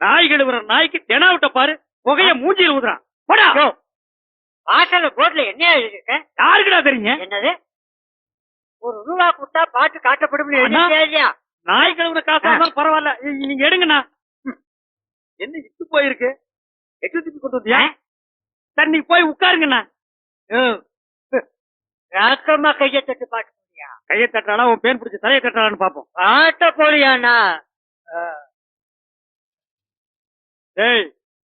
நாய் கழுவுற நாய்க்கு தெனா விட்ட பாரு புகைய மூஞ்சியில் ஊதுறான். போடா. வாசல்ல போர்ட்ல என்ன எழுதிருக்க யாருக்குடா தெரியுங்க? என்னது? ஒரு ரூபா கொடுத்தா பாட்டு காட்டப்படும் நாய் கழுவுற காசா இருந்தாலும் பரவாயில்ல. நீங்க எடுங்கண்ணா. என்ன இட்டு போயிருக்கு? எட்டு திருப்பி கொண்டு வந்தியா? சரி நீ போய் உட்காருங்கண்ணா. ராக்கமா கைய தட்டு பாட்டு கையை தட்டாளா உன் பேன் பிடிச்ச தலையை தட்டாளான்னு பாப்போம் பாட்ட போறியாண்ணா? டேய்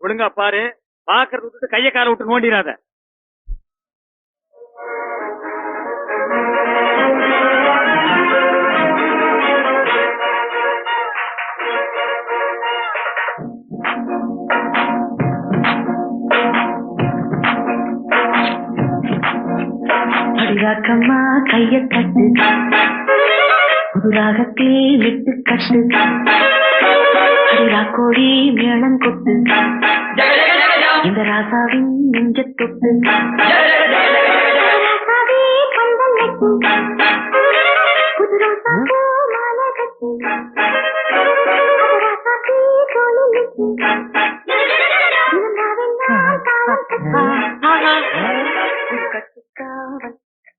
ஒழுங்கா பாரு. பாக்குறது விட்டுட்டு கைய கால விட்டு நோண்டிடாத. அடிராக்கம்மா கைய தட்டு. புதுராகத்தில் விட்டு கட்டு. அடிராக்கோழி மேளம் கொட்டு. இந்த ராசாவின் நெஞ்ச.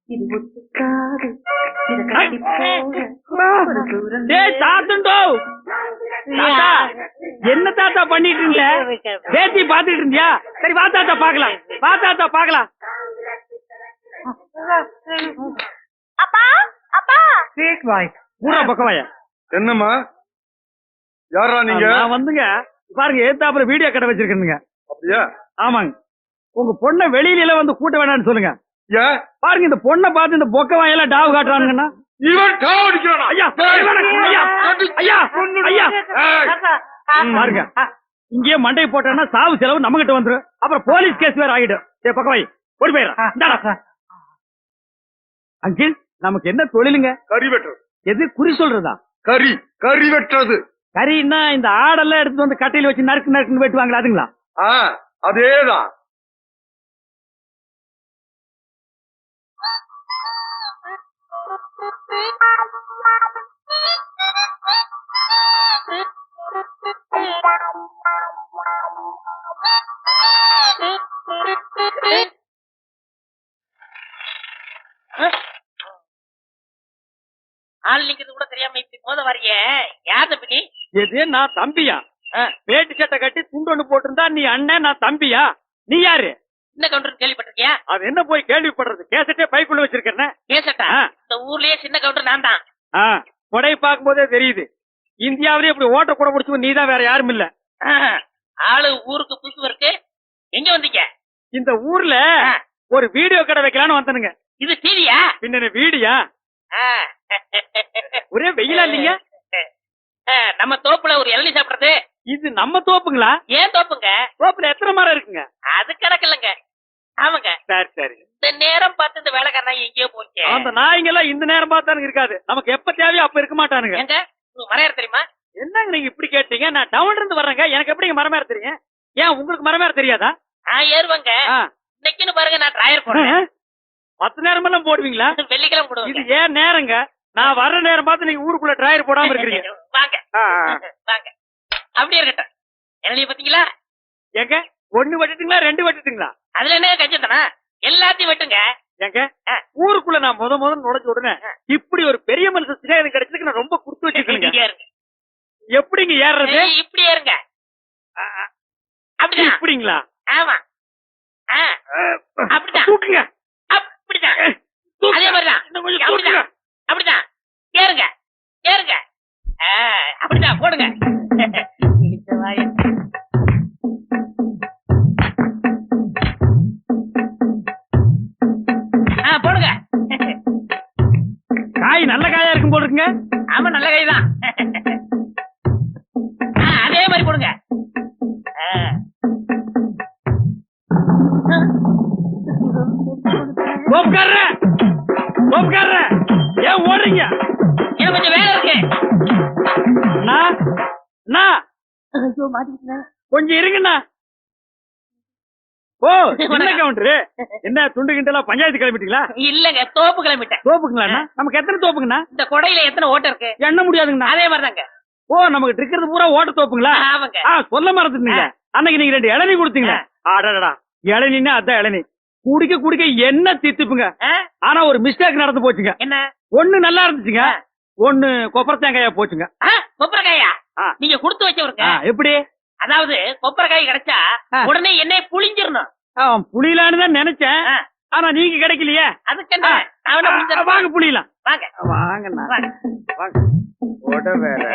இது இது கட்டி ஒரு தூரம் தாத்தா என்ன தாத்தா பண்ணிட்டு இருந்த பேத்தி பாத்துட்டு இருந்தியா சரி வா தாத்தா பாக்கலாம் வா தாத்தா பாக்கலாம் அப்பா அப்பா. ஊரா பக்கவாயா என்னம்மா? யாரா நீங்க? நான் வந்துங்க. பாருங்க ஏத்தாப்புல வீடியோ கடை வச்சிருக்கேனுங்க. அப்படியா? ஆமாங்க. உங்க பொண்ணை வெளியில வந்து கூட்ட வேணாம்னு சொல்லுங்க. பாருங்க இந்த பொண்ணை பார்த்து இந்த பொக்க வாயெல்லாம் டாவு காட்டுறானுங்கண்ணா இவன் டாவ் அடிக்கிறானா? ஐயா ஐயா ஐயா ஐயா பாருங்க. இங்கேயே மண்டை போட்டோன்னா சாவு செலவு நம்ம கிட்ட வந்துரும். அப்புறம் போலீஸ் கேஸ் வேற ஆகிடும் ஏ பக்கவாய் ஓடி போயிடறேன் அங்கிள் நமக்கு என்ன தொழிலுங்க? கறி வெட்டுறது. எது குறி சொல்றதா? கறி கறி வெட்டுறது. கறின்னா இந்த ஆடெல்லாம் எடுத்து வந்து கட்டையில வச்சு நறுக்கு நறுக்குன்னு வெட்டுவாங்களா அதுங்களா? அதேதான். ஆள் நிக்கிறது கூட தெரியாம இப்படி மோத வரைய யார் தம்பி எது? நான் தம்பியா? வேட்டி சட்டை கட்டி துண்டு ஒண்ணு போட்டிருந்தா நீ அண்ணன் நான் தம்பியா? நீ யாரு? இந்த கவுண்டர் கேள்விப்பட்டிருக்கியா? அது என்ன போய் கேள்விப்படுறது? கேசட்டே பைக்குள்ள வச்சிருக்கேன் கேசட்டா. இந்த ஊர்லயே சின்ன கவுண்டர் நான் தான். கொடை பார்க்கும் போதே தெரியுது. இந்தியாவிலே இப்படி ஓட்ட கூட முடிச்சு நீ தான் வேற யாரும் இல்ல. ஆளு ஊருக்கு புதுசு இருக்கு எங்க வந்தீங்க? இந்த ஊர்ல. ஒரு வீடியோ கடை வைக்கலாம்னு வந்தனுங்க. இது டிவியா? பின்ன வீடியா? ஒரே வெயிலா இல்லைங்க? நம்ம தோப்புல ஒரு இளநீ சாப்பிடுறது. இது நம்ம தோப்புங்களா? ஏன் தோப்புங்க? தோப்புல எத்தனை மரம் இருக்குங்க? அது கணக்கு இல்லைங்க. ஆமாங்க. சரி சரி. இந்த நேரம் பார்த்து இந்த வேலைக்காரன் எங்கேயோ போச்சு அந்த நாய்ங்க எல்லாம் இந்த நேரம் பார்த்தானுங்க இருக்காது. நமக்கு எப்ப தேவையோ அப்ப இருக்க மாட்டானுங்க. எங்க உங்களுக்கு மறையார் தெரியுமா? என்னங்க நீங்க இப்படி கேட்டீங்க? நான் டவுன்ல இருந்து வர்றேங்க. எனக்கு எப்படிங்க மரமேற தெரியும்? ஏன் உங்களுக்கு மரமேற தெரியாதா? நான் ஏறுவேங்க. இன்னைக்குன்னு பாருங்க நான் டிராயர் போடுறேன். பத்து நேரம் எல்லாம் போடுவீங்களா? வெள்ளிக்கிழமை இது போடுவேன் ஏன் நேரங்க? நான் வர்ற நேரம் பார்த்து நீங்க ஊருக்குள்ள டிராயர் போடாம இருக்கிறீங்க. வாங்க. வாங்க. அப்படி இருக்கட்டும். இளநிய பாத்தீங்களா எங்க ஒண்ணு வெட்டுட்டுங்களா ரெண்டு வெட்டுட்டுங்களா அதுல என்ன கஞ்சத்தனா? எல்லாத்தையும் வெட்டுங்க. ஏங்க ஊருக்குள்ள நான் முத முதல் நுழைஞ்ச உடனே இப்படி ஒரு பெரிய மனுஷன் சிநேகம் கிடைச்சதுக்கு நான் ரொம்ப குடுத்து வச்சிருக்கேன் எப்படிங்க ஏறுறது? இப்படி ஏறுங்க. அப்படி இப்படிங்களா? ஆமா. அப்படிதான். தூக்குங்க. அப்படிதான். அதே மாதிரிதான். அப்படிதான். அப்படிதான். ஏறுங்க. ஏறுங்க. அப்படிதான். போடுங்க. அதெல்லாம் இருக்கு போடுங்க. காய் நல்ல காயா இருக்கும் போடுங்க இருக்குங்க. ஆமா நல்ல காய் தான். அதே மாதிரி போடுங்க. கோப்கார கோப்கார ஏன் ஓடுறீங்க? ஏன் கொஞ்சம் வேலை இருக்கு? நான் நான் அண்ணா அண்ணா கொஞ்சம் இருங்கண்ணா. ஓ என்ன கவுண்டரு என்ன துண்டு கிண்டலா பஞ்சாயத்து கிளம்பிட்டீங்களா? இல்லங்க தோப்பு கிளம்பிட்டேன். தோப்புங்களா நமக்கு எத்தனை தோப்புங்கண்ணா? இந்த கொடையில எத்தனை ஓட்டம் இருக்கு? எண்ண முடியாதுங்கண்ணா. அதே மாதிரிதாங்க. ஓ நமக்கு இருக்கிறது பூரா ஓட்ட தோப்புங்களா? ஆ சொல்ல மறந்துட்டீங்க அன்னைக்கு நீங்க ரெண்டு இளநீ கொடுத்தீங்க ஆடாடா இளநீன்னா அதான் இளநீ. குடிக்க குடிக்க என்ன தித்துப்புங்க. ஆனா ஒரு மிஸ்டேக் நடந்து போச்சுங்க. என்ன? ஒண்ணு நல்லா இருந்துச்சுங்க. ஒண்ணு கொப்பரை தேங்காயா போச்சுங்க கொப்பரைக்காயா? ஆ. நீங்க கொடுத்து வச்சவருங்க. எப்படி? அதாவது கொப்பரைக்காய் கிடைச்சா. உடனே எண்ணெய் புளிஞ்சிடணும் புளியலான்னு தான் நினைச்சேன். ஆனா நீங்க கிடைக்கலையே. அதுக்கு என்ன. வாங்க புளியலாம் வாங்க. வாங்க. வாங்க. வேற.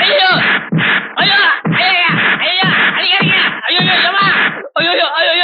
ஐயோ! ஐயோ! ஐயா ஐயோ ஐயோ ஐயோ ஐயோ ஐயோ ஐயோ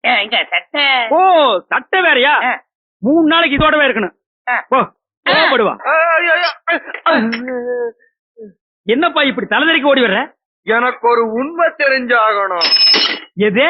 இங்க சட்டை ஓ சட்டை வேறயா. மூணு நாளைக்கு இதோடவே இருக்கணும். என்னப்பா இப்படி தலைதறிக்கு ஓடி வர்ற? எனக்கு ஒரு உண்மை தெரிஞ்சாகணும். எது?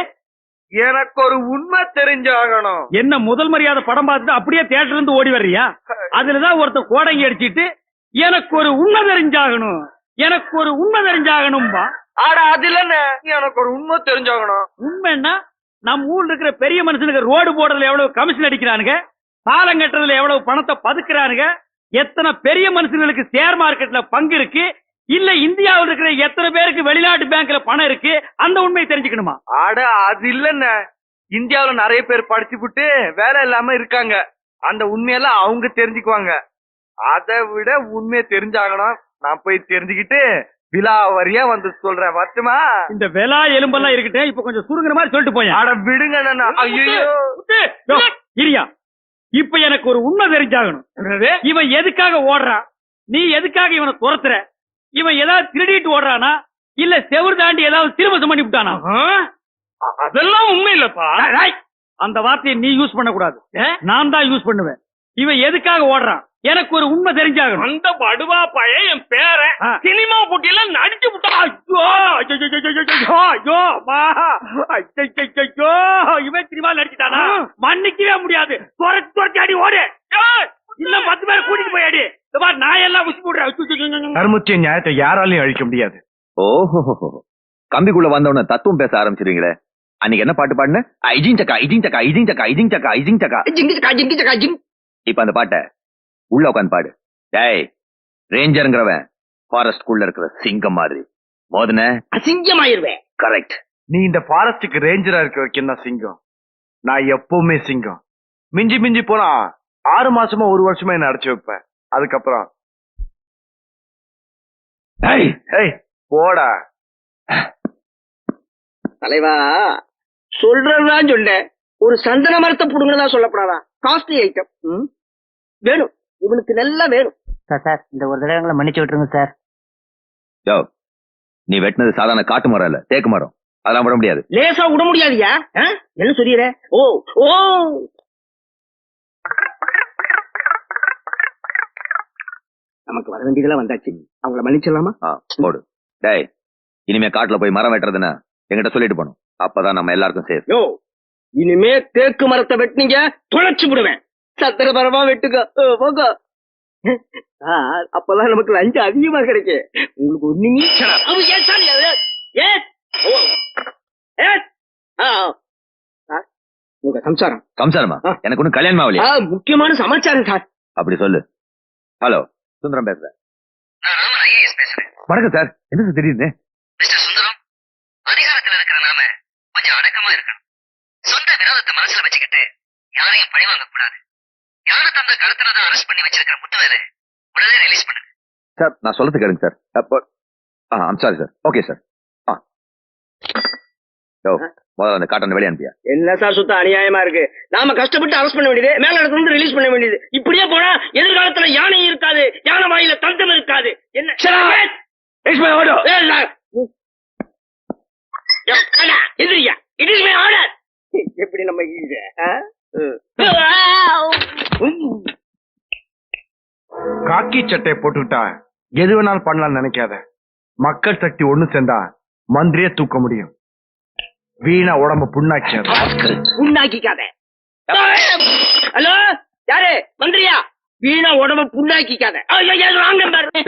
எனக்கு ஒரு உண்மை தெரிஞ்சாகணும். என்ன முதல் மரியாதை படம் பார்த்துட்டு அப்படியே தியேட்டர்ல இருந்து ஓடி வர்றியா? அதுலதான் ஒருத்தன் கோடங்கி அடிச்சிட்டு எனக்கு ஒரு உண்மை தெரிஞ்சாகணும். எனக்கு ஒரு உண்மை தெரிஞ்சாகணும்பா. ஆடா அது இல்லன்னு எனக்கு ஒரு உண்மை தெரிஞ்சாகணும். உண்மைன்னா நம்ம ஊர்ல இருக்கிற பெரிய மனுஷனுக்கு ரோடு போடுறதுல எவ்வளவு கமிஷன் அடிக்கிறானுங்க? பாலம் கட்டுறதுல எவ்வளவு பணத்தை பதுக்குறானுங்க? எத்தனை பெரிய மனுஷங்களுக்கு ஷேர் மார்க்கெட்ல பங்கு இருக்கு? இல்ல இந்தியாவில் இருக்கிற எத்தனை பேருக்கு வெளிநாட்டு பேங்க்ல பணம் இருக்கு? அந்த உண்மையை தெரிஞ்சுக்கணுமா? ஆட அது இல்லன்னு இந்தியாவில நிறைய பேர் படிச்சு விட்டு வேலை இல்லாம இருக்காங்க. அந்த உண்மையெல்லாம் அவங்க தெரிஞ்சுக்குவாங்க. அதை விட உண்மையை தெரிஞ்சாகணும். நான் போய் தெரிஞ்சுக்கிட்டு விலாவரியா வந்து சொல்றேன் வரட்டுமா இந்த வெலா எலும்பெல்லாம் இருக்கட்டும் இப்ப கொஞ்சம் சுருங்குற மாதிரி சொல்லிட்டு போய் ஆட விடுங்க ஐயோ இரியா இப்ப எனக்கு ஒரு உண்மை தெரிஞ்சாகணும். இவன் எதுக்காக ஓடுறான் நீ எதுக்காக இவனை துரத்துற? இவன் ஏதாவது திருடிட்டு ஓடுறானா? இல்ல செவுரு தாண்டி ஏதாவது திருமசம் பண்ணி விட்டானா? அதெல்லாம் உண்மை இல்லப்பா. அந்த வார்த்தையை நீ யூஸ் பண்ண கூடாது நான் தான் யூஸ் பண்ணுவேன். இவன் எதுக்காக ஓடுறான்? எனக்கு ஒரு உண்மை தெரிஞ்சாகணும். அந்த படுவா பையன் என் பேரன் ஆ. சினிமா போட்டியில நடிச்சு விட்டான் ஐயோ ஐயோ ஐயோ அம்மா ஐயோ இவன் சினிமா நடிச்சுட்டானா? மன்னிக்கவே முடியாது. துரத்தி துரத்தி அடி ஓடு. ஏய், இன்னும் பத்து பேர் கூட்டிட்டு போய் அடி. நான் எல்லாம் உச்சி போடுறேன் கருமுத்திய நியாயத்தை யாராலையும் அழிக்க முடியாது. ஓஹோ கம்பிக்குள்ள வந்தவன தத்துவம் பேச ஆரம்பிச்சிருவீங்களே. அன்னைக்கு என்ன பாட்டு பாடுன? ஐஜிங் சக்கா ஐஜிங் சக்கா ஐஜிங் சக்கா ஐஜிங் சக்கா ஐஜிங் சக்கா. இப்ப அந்த பாட்ட உள்ள உட்காந்து பாடு டேய் ரேஞ்சருங்கிறவன் ஃபாரஸ்ட் குள்ள இருக்கிற சிங்கம் மாதிரி. மோதன? அசிங்கமாயிருவேன். கரெக்ட் நீ இந்த ஃபாரஸ்டுக்கு ரேஞ்சரா இருக்க தான் சிங்கம்? நான் எப்பவுமே சிங்கம். மிஞ்சி மிஞ்சி போனா ஆறு மாசமா ஒரு வருஷமா என்ன அடைச்சு வைப்பேன். அதுக்கப்புறம். போடா. தலைவா சொல்றதுதான் சொன்னேன் ஒரு சந்தன மரத்தை புடுங்கதா சொல்லப்படாதா? காஸ்ட்லி ஐட்டம் வேணும். இவனுக்கு நல்லா வேணும். சார் சார் இந்த ஒரு தடவை எங்களை மன்னிச்சு விட்டுருங்க சார். யோ நீ வெட்டினது சாதாரண காட்டு மரம் இல்ல தேக்கு மரம். அதெல்லாம் விட முடியாது. லேசா விட முடியாதியா? ஆ? என்ன சொல்லிடுற ஓ ஓ. நமக்கு வர வேண்டியதெல்லாம் வந்தாச்சு. அவங்கள மன்னிச்சிடலாமா? ஆ, போடு. டேய் இனிமே காட்டுல போய் மரம் வெட்டுறதுன்னா என்கிட்ட சொல்லிட்டு போகணும். அப்பதான் நம்ம எல்லாருக்கும் சேஃப் யோ இனிமே தேக்கு மரத்தை வெட்டினீங்க துளைச்சு விடுவேன். சத்திர மரமா வெட்டுங்க ஓ, போங்க ஆ, அப்பதான் நமக்கு லஞ்சம் அதிகமா கிடைக்கும் உங்களுக்கு ஒண்ணுமே. உங்க சம்சாரம். சம்சாரமா. எனக்கு ஒன்னும் கல்யாணம் ஆகலையா. ஆ, முக்கியமான சமாச்சாரம் சார். அப்படி சொல்லு. ஹலோ சுந்தரம் பேசுறேன். வணக்கம் சார். என்ன சார் திடீர்னு? மிஸ்டர் சுந்தரம் அதிகாரத்தில் இருக்கிற நாம கொஞ்சம் அடக்கமா இருக்கணும். சொந்த விரோதத்தை மனசுல வச்சுக்கிட்டு யாரையும் பழி வாங்க கூடாது யாரு தந்த கருத்துல அரெஸ்ட் பண்ணி வச்சிருக்கிற முத்துவேலு உடனே ரிலீஸ் பண்ணுங்க சார் நான் சொல்றது கேளுங்க சார். அப்போ ஆ I'm sorry sir. Okay sir. ஆ. யோ முதல்ல அந்த காட்டன் வெளியே அனுப்பியா? என்ன சார் சுத்த அநியாயமா இருக்கு? நாம கஷ்டப்பட்டு அரெஸ்ட் பண்ண வேண்டியது மேல இடத்துல இருந்து ரிலீஸ் பண்ண வேண்டியது. இப்படியே போனா எதிர்காலத்துல யானை இருக்காது யானை வாயில தந்தம் இருக்காது. என்ன? எதிரியா இட் இஸ் மை ஆர்டர் எப்படி நம்ம இது ஆ? உம். காக்கி சட்டை போட்டுக்கிட்டா எது வேணாலும் பண்ணலாம்னு நினைக்காத. மக்கள் சக்தி ஒண்ணு சேர்ந்தா மந்திரியே தூக்க முடியும். வீணா உடம்ப புண்ணாக்கியாது புண்ணாக்கிக்காத. ஹலோ யாரு? மந்திரியா? வீணா உடம்ப புண்ணாக்கிக்காத.